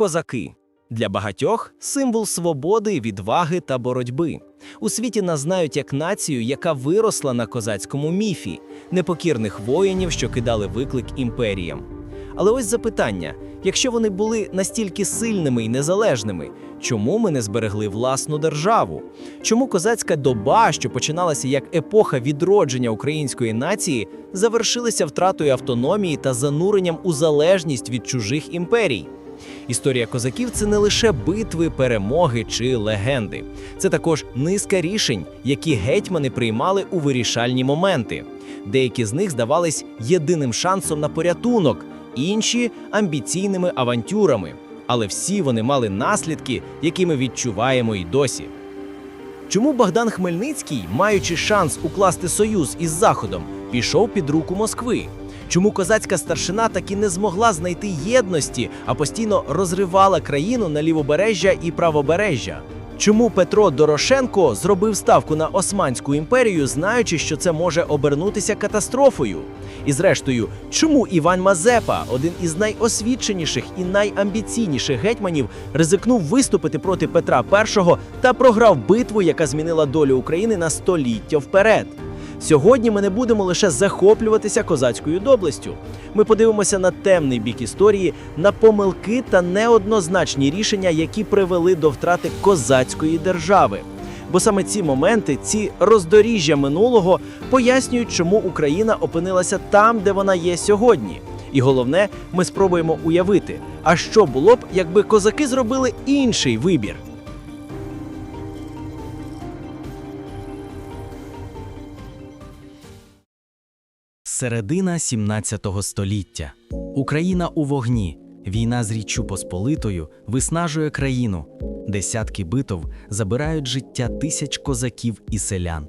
Козаки для багатьох символ свободи, відваги та боротьби. У світі нас знають як націю, яка виросла на козацькому міфі, непокірних воїнів, що кидали виклик імперіям. Але ось запитання: якщо вони були настільки сильними і незалежними, чому ми не зберегли власну державу? Чому козацька доба, що починалася як епоха відродження української нації, завершилася втратою автономії та зануренням у залежність від чужих імперій? Історія козаків це не лише битви, перемоги чи легенди. Це також низка рішень, які гетьмани приймали у вирішальні моменти. Деякі з них здавались єдиним шансом на порятунок, інші амбіційними авантюрами. Але всі вони мали наслідки, які ми відчуваємо і досі. Чому Богдан Хмельницький, маючи шанс укласти союз із Заходом, пішов під руку Москви? Чому козацька старшина таки не змогла знайти єдності, а постійно розривала країну на лівобережжя і правобережжя? Чому Петро Дорошенко зробив ставку на Османську імперію, знаючи, що це може обернутися катастрофою? І зрештою, чому Іван Мазепа, один із найосвіченіших і найамбіційніших гетьманів, ризикнув виступити проти Петра І та програв битву, яка змінила долю України на століття вперед? Сьогодні ми не будемо лише захоплюватися козацькою доблестю. Ми подивимося на темний бік історії, на помилки та неоднозначні рішення, які привели до втрати козацької держави. Бо саме ці моменти, ці роздоріжжя минулого пояснюють, чому Україна опинилася там, де вона є сьогодні. І головне, ми спробуємо уявити, а що було б, якби козаки зробили інший вибір. Середина 17 століття. Україна у вогні. Війна з Річчю Посполитою виснажує країну. Десятки битов забирають життя тисяч козаків і селян.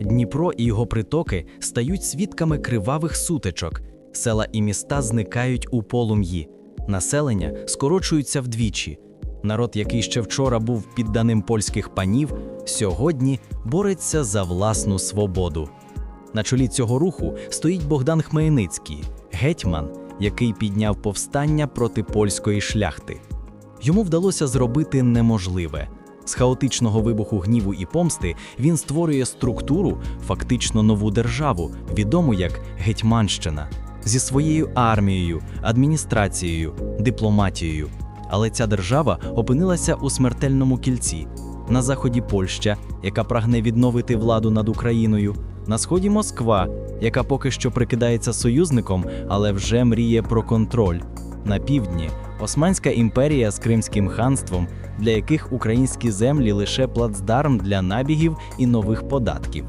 Дніпро і його притоки стають свідками кривавих сутичок. Села і міста зникають у полум'ї. Населення скорочується вдвічі. Народ, який ще вчора був підданим польських панів, сьогодні бореться за власну свободу. На чолі цього руху стоїть Богдан Хмельницький, гетьман, який підняв повстання проти польської шляхти. Йому вдалося зробити неможливе. З хаотичного вибуху гніву і помсти він створює структуру, фактично нову державу, відому як Гетьманщина, зі своєю армією, адміністрацією, дипломатією. Але ця держава опинилася у смертельному кільці. На заході Польща, яка прагне відновити владу над Україною, на сході Москва, яка поки що прикидається союзником, але вже мріє про контроль. На півдні Османська імперія з Кримським ханством, для яких українські землі лише плацдарм для набігів і нових податків.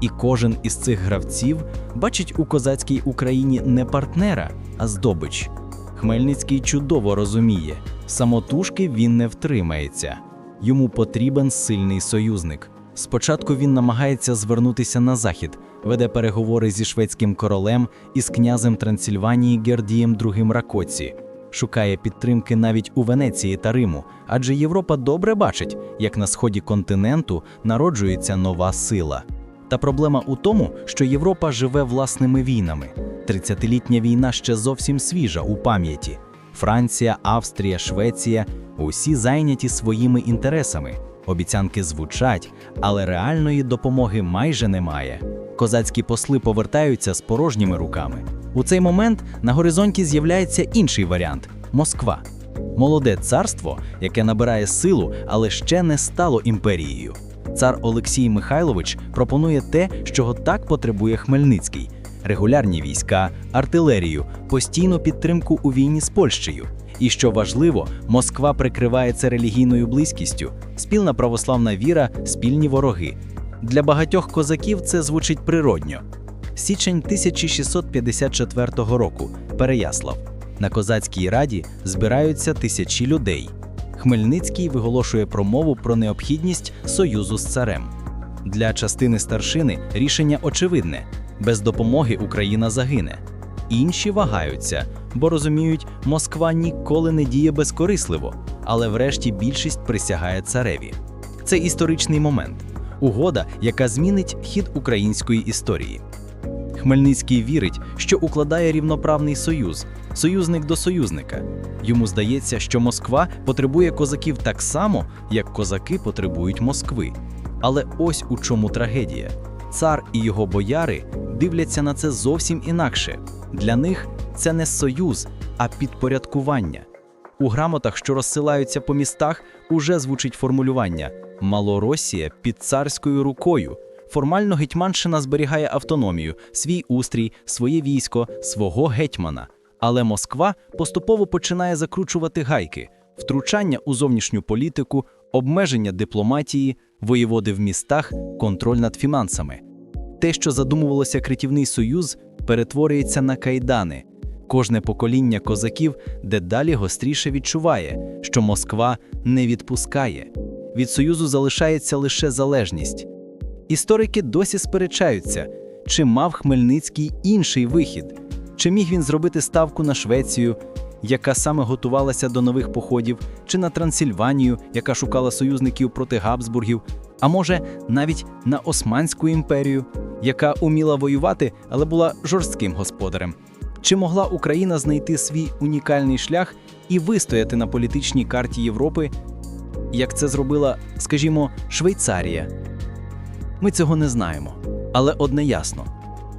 І кожен із цих гравців бачить у козацькій Україні не партнера, а здобич. Хмельницький чудово розуміє, самотужки він не втримається. Йому потрібен сильний союзник. Спочатку він намагається звернутися на захід, веде переговори зі шведським королем і з князем Трансильванії Гердієм II Ракоці, шукає підтримки навіть у Венеції та Риму, адже Європа добре бачить, як на сході континенту народжується нова сила. Та проблема у тому, що Європа живе власними війнами. Тридцятилітня війна ще зовсім свіжа у пам'яті. Франція, Австрія, Швеція усі зайняті своїми інтересами. Обіцянки звучать, але реальної допомоги майже немає. Козацькі посли повертаються з порожніми руками. У цей момент на горизонті з'являється інший варіант Москва. Молоде царство, яке набирає силу, але ще не стало імперією. Цар Олексій Михайлович пропонує те, чого так потребує Хмельницький: регулярні війська, артилерію, постійну підтримку у війні з Польщею. І що важливо, Москва прикриває це релігійною близькістю, спільна православна віра, спільні вороги. Для багатьох козаків це звучить природньо. Січень 1654 року. Переяслав. На козацькій раді збираються тисячі людей. Хмельницький виголошує промову про необхідність союзу з царем. Для частини старшини рішення очевидне: без допомоги Україна загине. Інші вагаються, бо розуміють, Москва ніколи не діє безкорисливо, але врешті більшість присягає цареві. Це історичний момент, угода, яка змінить хід української історії. Хмельницький вірить, що укладає рівноправний союз, союзник до союзника. Йому здається, що Москва потребує козаків так само, як козаки потребують Москви. Але ось у чому трагедія. Цар і його бояри дивляться на це зовсім інакше. Для них це не союз, а підпорядкування. У грамотах, що розсилаються по містах, уже звучить формулювання Малоросія під царською рукою. Формально Гетьманщина зберігає автономію, свій устрій, своє військо, свого гетьмана. Але Москва поступово починає закручувати гайки, втручання у зовнішню політику, обмеження дипломатії, воєводи в містах, контроль над фінансами. Те, що задумувалося як рятівний союз, перетворюється на кайдани. Кожне покоління козаків дедалі гостріше відчуває, що Москва не відпускає. Від союзу залишається лише залежність. Історики досі сперечаються, чи мав Хмельницький інший вихід, чи міг він зробити ставку на Швецію, яка саме готувалася до нових походів, чи на Трансильванію, яка шукала союзників проти Габсбургів, а може, навіть на Османську імперію, яка уміла воювати, але була жорстким господарем. Чи могла Україна знайти свій унікальний шлях і вистояти на політичній карті Європи, як це зробила, скажімо, Швейцарія? Ми цього не знаємо. Але одне ясно: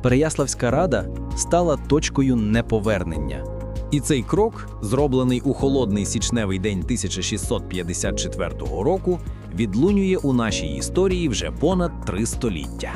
Переяславська рада стала точкою неповернення. І цей крок, зроблений у холодний січневий день 1654 року, відлунює у нашій історії вже понад три століття.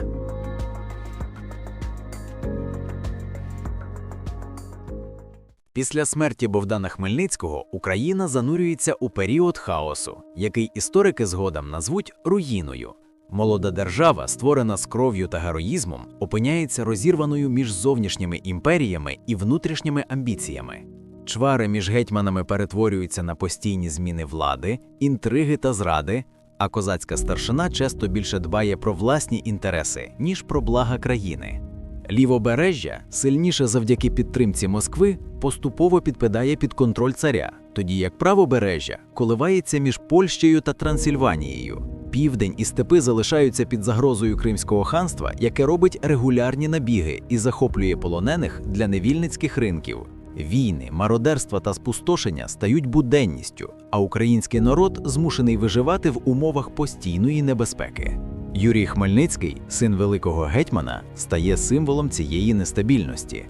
Після смерті Богдана Хмельницького Україна занурюється у період хаосу, який історики згодом назвуть руїною. Молода держава, створена з кров'ю та героїзмом, опиняється розірваною між зовнішніми імперіями і внутрішніми амбіціями. Чвари між гетьманами перетворюються на постійні зміни влади, інтриги та зради, а козацька старшина часто більше дбає про власні інтереси, ніж про блага країни. Лівобережжя, сильніше завдяки підтримці Москви, поступово підпадає під контроль царя, тоді як правобережжя коливається між Польщею та Трансильванією. Південь і степи залишаються під загрозою Кримського ханства, яке робить регулярні набіги і захоплює полонених для невільницьких ринків. Війни, мародерства та спустошення стають буденністю, а український народ змушений виживати в умовах постійної небезпеки. Юрій Хмельницький, син великого гетьмана, стає символом цієї нестабільності.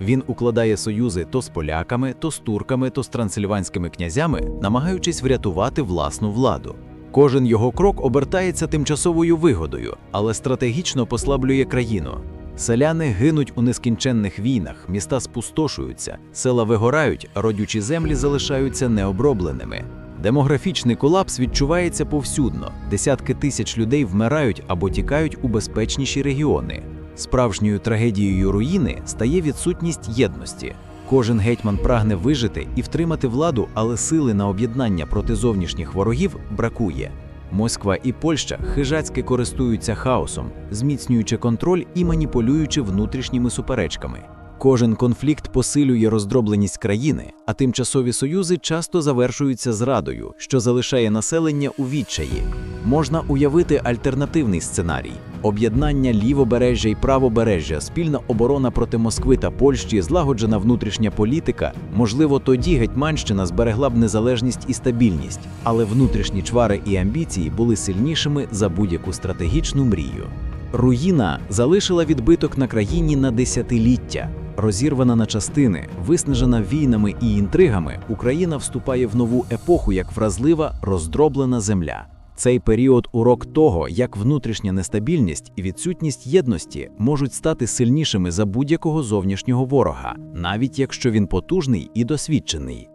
Він укладає союзи то з поляками, то з турками, то з трансильванськими князями, намагаючись врятувати власну владу. Кожен його крок обертається тимчасовою вигодою, але стратегічно послаблює країну. Селяни гинуть у нескінченних війнах, міста спустошуються, села вигорають, родючі землі залишаються необробленими. Демографічний колапс відчувається повсюдно. Десятки тисяч людей вмирають або тікають у безпечніші регіони. Справжньою трагедією руїни стає відсутність єдності. Кожен гетьман прагне вижити і втримати владу, але сили на об'єднання проти зовнішніх ворогів бракує. Москва і Польща хижацьки користуються хаосом, зміцнюючи контроль і маніпулюючи внутрішніми суперечками. Кожен конфлікт посилює роздробленість країни, а тимчасові союзи часто завершуються зрадою, що залишає населення у відчаї. Можна уявити альтернативний сценарій: об'єднання лівобережжя і правобережжя, спільна оборона проти Москви та Польщі, злагоджена внутрішня політика. Можливо, тоді Гетьманщина зберегла б незалежність і стабільність, але внутрішні чвари і амбіції були сильнішими за будь-яку стратегічну мрію. Руїна залишила відбиток на країні на десятиліття. Розірвана на частини, виснажена війнами і інтригами, Україна вступає в нову епоху як вразлива, роздроблена земля. Цей період урок того, як внутрішня нестабільність і відсутність єдності можуть стати сильнішими за будь-якого зовнішнього ворога, навіть якщо він потужний і досвідчений.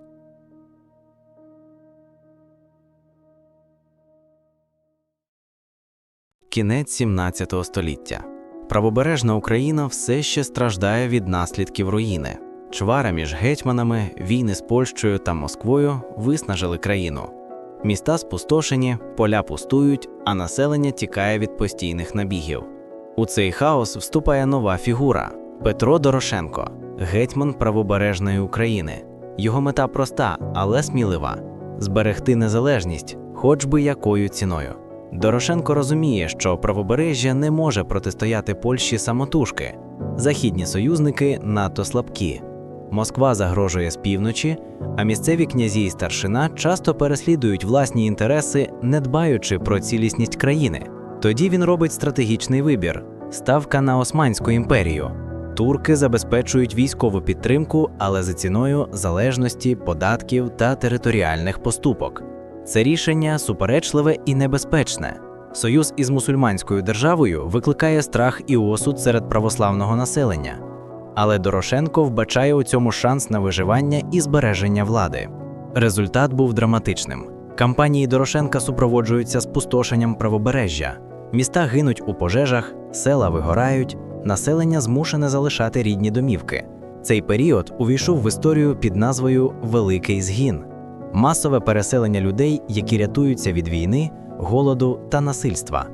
Кінець 17 століття. Правобережна Україна все ще страждає від наслідків руїни. Чвара між гетьманами, війни з Польщею та Москвою виснажили країну. Міста спустошені, поля пустують, а населення тікає від постійних набігів. У цей хаос вступає нова фігура Петро Дорошенко, гетьман правобережної України. Його мета проста, але смілива зберегти незалежність, хоч би якою ціною. Дорошенко розуміє, що правобережжя не може протистояти Польщі самотужки. західні союзники надто слабкі. Москва загрожує з півночі, а місцеві князі і старшина часто переслідують власні інтереси, не дбаючи про цілісність країни. Тоді він робить стратегічний вибір ставка на Османську імперію. Турки забезпечують військову підтримку, але за ціною залежності, податків та територіальних поступок. Це рішення суперечливе і небезпечне. Союз із мусульманською державою викликає страх і осуд серед православного населення. Але Дорошенко вбачає у цьому шанс на виживання і збереження влади. Результат був драматичним. Кампанії Дорошенка супроводжуються спустошенням правобережжя. Міста гинуть у пожежах, села вигорають, населення змушене залишати рідні домівки. Цей період увійшов в історію під назвою Великий згін масове переселення людей, які рятуються від війни, голоду та насильства.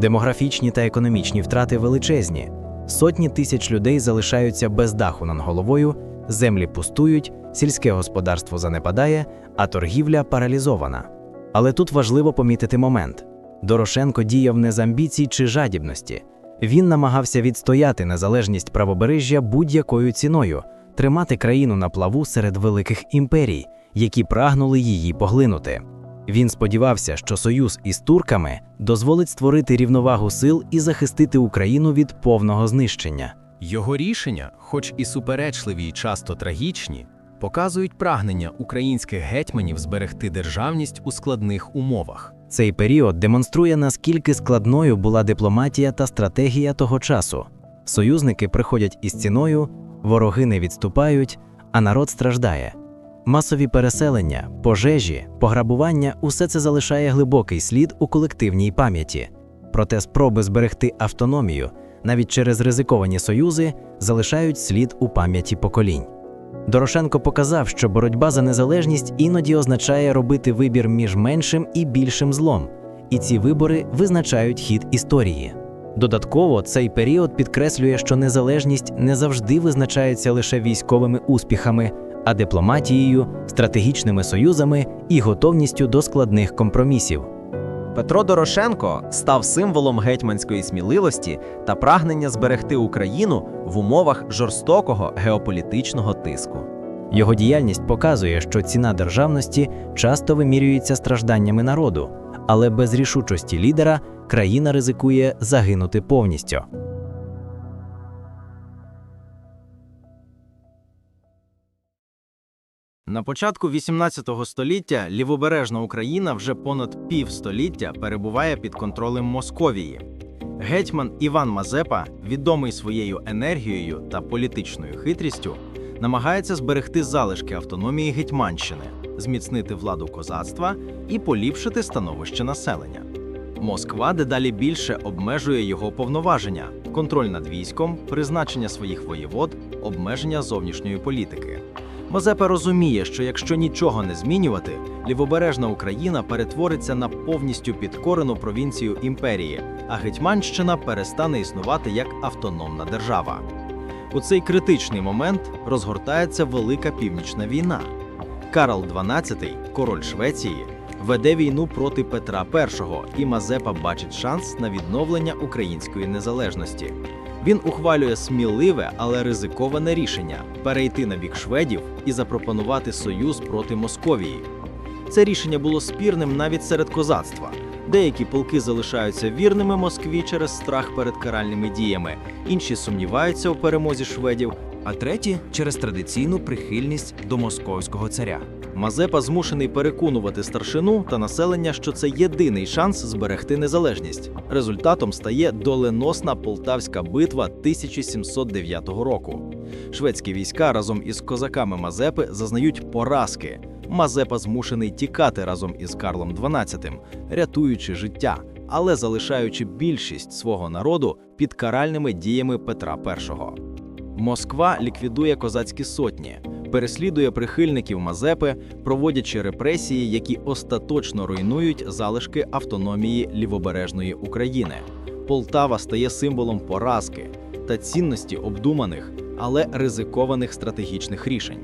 Демографічні та економічні втрати величезні. Сотні тисяч людей залишаються без даху над головою, землі пустують, сільське господарство занепадає, а торгівля паралізована. Але тут важливо помітити момент: Дорошенко діяв не з амбіцій чи жадібності. Він намагався відстояти незалежність правобережжя будь-якою ціною, тримати країну на плаву серед великих імперій, які прагнули її поглинути. Він сподівався, що союз із турками дозволить створити рівновагу сил і захистити Україну від повного знищення. Його рішення, хоч і суперечливі й часто трагічні, показують прагнення українських гетьманів зберегти державність у складних умовах. Цей період демонструє, наскільки складною була дипломатія та стратегія того часу. Союзники приходять із ціною, вороги не відступають, а народ страждає. Масові переселення, пожежі, пограбування усе це залишає глибокий слід у колективній пам'яті. Проте спроби зберегти автономію навіть через ризиковані союзи залишають слід у пам'яті поколінь. Дорошенко показав, що боротьба за незалежність іноді означає робити вибір між меншим і більшим злом, і ці вибори визначають хід історії. Додатково цей період підкреслює, що незалежність не завжди визначається лише військовими успіхами, а дипломатією, стратегічними союзами і готовністю до складних компромісів. Петро Дорошенко став символом гетьманської сміливості та прагнення зберегти Україну в умовах жорстокого геополітичного тиску. Його діяльність показує, що ціна державності часто вимірюється стражданнями народу, але без рішучості лідера країна ризикує загинути повністю. На початку 18 століття лівобережна Україна вже понад півстоліття перебуває під контролем Московії. Гетьман Іван Мазепа, відомий своєю енергією та політичною хитрістю, намагається зберегти залишки автономії Гетьманщини, зміцнити владу козацтва і поліпшити становище населення. Москва дедалі більше обмежує його повноваження, контроль над військом, призначення своїх воєвод, обмеження зовнішньої політики. Мазепа розуміє, що якщо нічого не змінювати, лівобережна Україна перетвориться на повністю підкорену провінцію імперії, а Гетьманщина перестане існувати як автономна держава. У цей критичний момент розгортається Велика Північна війна. Карл XII, король Швеції, веде війну проти Петра І, і Мазепа бачить шанс на відновлення української незалежності. Він ухвалює сміливе, але ризиковане рішення перейти на бік шведів і запропонувати союз проти Московії. Це рішення було спірним навіть серед козацтва. Деякі полки залишаються вірними Москві через страх перед каральними діями, інші сумніваються у перемозі шведів, А треті через традиційну прихильність до московського царя. Мазепа змушений переконувати старшину та населення, що це єдиний шанс зберегти незалежність. Результатом стає доленосна Полтавська битва 1709 року. Шведські війська разом із козаками Мазепи зазнають поразки. Мазепа змушений тікати разом із Карлом XII, рятуючи життя, але залишаючи більшість свого народу під каральними діями Петра І. Москва ліквідує козацькі сотні, переслідує прихильників Мазепи, проводячи репресії, які остаточно руйнують залишки автономії лівобережної України. Полтава стає символом поразки та цінності обдуманих, але ризикованих стратегічних рішень.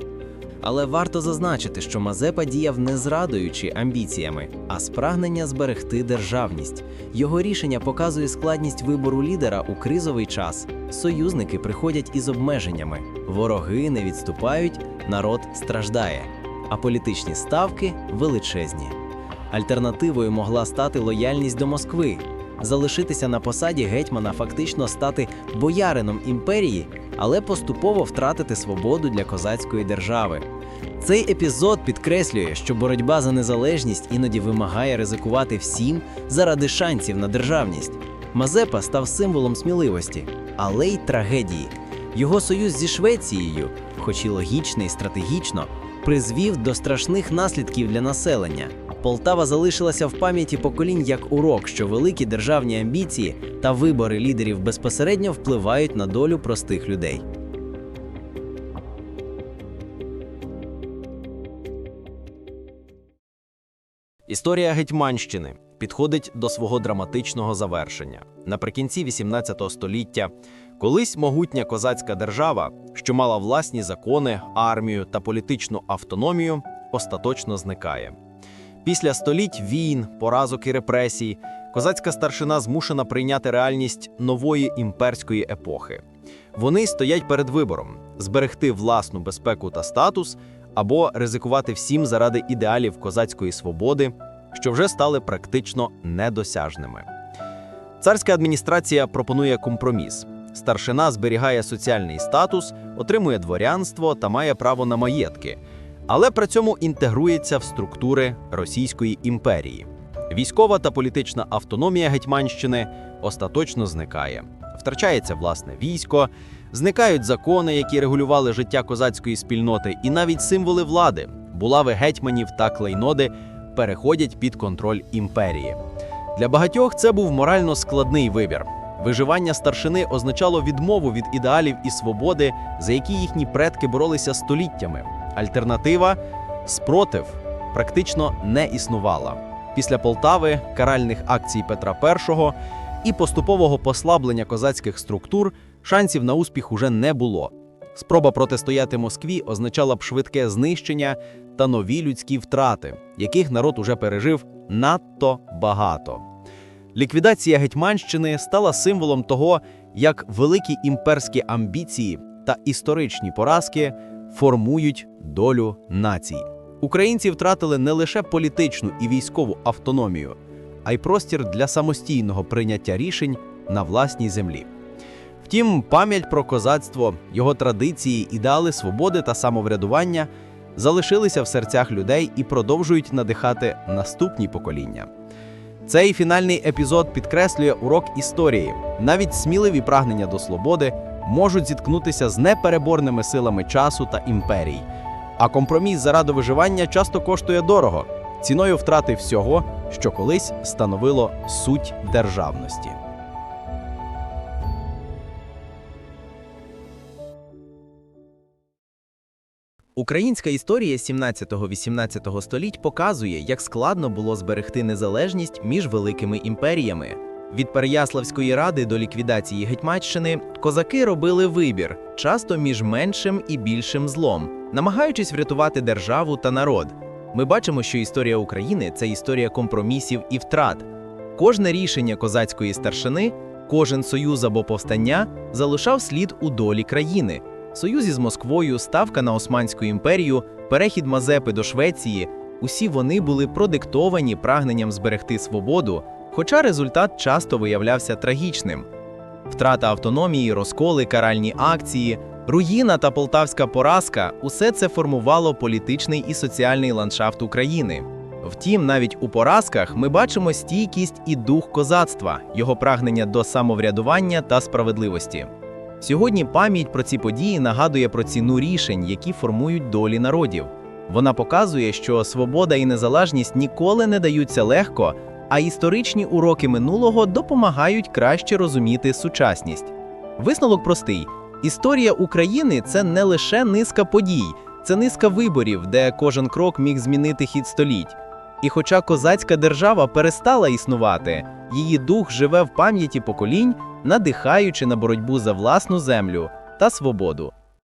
Але варто зазначити, що Мазепа діяв не зрадуючи амбіціями, а з прагнення зберегти державність. Його рішення показує складність вибору лідера у кризовий час. Союзники приходять із обмеженнями, вороги не відступають, народ страждає, а політичні ставки величезні. Альтернативою могла стати лояльність до Москви. Залишитися на посаді гетьмана фактично стати боярином імперії, але поступово втратити свободу для козацької держави. Цей епізод підкреслює, що боротьба за незалежність іноді вимагає ризикувати всім заради шансів на державність. Мазепа став символом сміливості, але й трагедії. Його союз зі Швецією, хоч і логічний, стратегічно, призвів до страшних наслідків для населення. Полтава залишилася в пам'яті поколінь як урок, що великі державні амбіції та вибори лідерів безпосередньо впливають на долю простих людей. Історія Гетьманщини підходить до свого драматичного завершення. Наприкінці XVIII століття колись могутня козацька держава, що мала власні закони, армію та політичну автономію, остаточно зникає. Після століть війн, поразок і репресій, козацька старшина змушена прийняти реальність нової імперської епохи. Вони стоять перед вибором зберегти власну безпеку та статус або ризикувати всім заради ідеалів козацької свободи, що вже стали практично недосяжними. Царська адміністрація пропонує компроміс. Старшина зберігає соціальний статус, отримує дворянство та має право на маєтки, але при цьому інтегрується в структури Російської імперії. Військова та політична автономія Гетьманщини остаточно зникає. Втрачається власне військо, зникають закони, які регулювали життя козацької спільноти, і навіть символи влади, булави гетьманів та клейноди переходять під контроль імперії. Для багатьох це був морально складний вибір. Виживання старшини означало відмову від ідеалів і свободи, за які їхні предки боролися століттями. Альтернатива спротив практично не існувала. Після Полтави, каральних акцій Петра І і поступового послаблення козацьких структур шансів на успіх уже не було. Спроба протистояти Москві означала б швидке знищення та нові людські втрати, яких народ уже пережив надто багато. Ліквідація Гетьманщини стала символом того, як великі імперські амбіції та історичні поразки формують долю націй. Українці втратили не лише політичну і військову автономію, а й простір для самостійного прийняття рішень на власній землі. Втім, пам'ять про козацтво, його традиції, ідеали свободи та самоврядування залишилися в серцях людей і продовжують надихати наступні покоління. Цей фінальний епізод підкреслює урок історії. Навіть сміливі прагнення до свободи можуть зіткнутися з непереборними силами часу та імперій. А компроміс заради виживання часто коштує дорого, ціною втрати всього, що колись становило суть державності. Українська історія 17-18 століть показує, як складно було зберегти незалежність між великими імперіями. Від Переяславської ради до ліквідації Гетьманщини козаки робили вибір, часто між меншим і більшим злом, намагаючись врятувати державу та народ. Ми бачимо, що історія України це історія компромісів і втрат. Кожне рішення козацької старшини, кожен союз або повстання залишав слід у долі країни. Союз із Москвою, ставка на Османську імперію, перехід Мазепи до Швеції усі вони були продиктовані прагненням зберегти свободу, хоча результат часто виявлявся трагічним. Втрата автономії, розколи, каральні акції, руїна та полтавська поразка усе це формувало політичний і соціальний ландшафт України. Втім, навіть у поразках ми бачимо стійкість і дух козацтва, його прагнення до самоврядування та справедливості. Сьогодні пам'ять про ці події нагадує про ціну рішень, які формують долі народів. Вона показує, що свобода і незалежність ніколи не даються легко, а історичні уроки минулого допомагають краще розуміти сучасність. Висновок простий: історія України це не лише низка подій, це низка виборів, де кожен крок міг змінити хід століть. І хоча козацька держава перестала існувати, її дух живе в пам'яті поколінь, надихаючи на боротьбу за власну землю та свободу.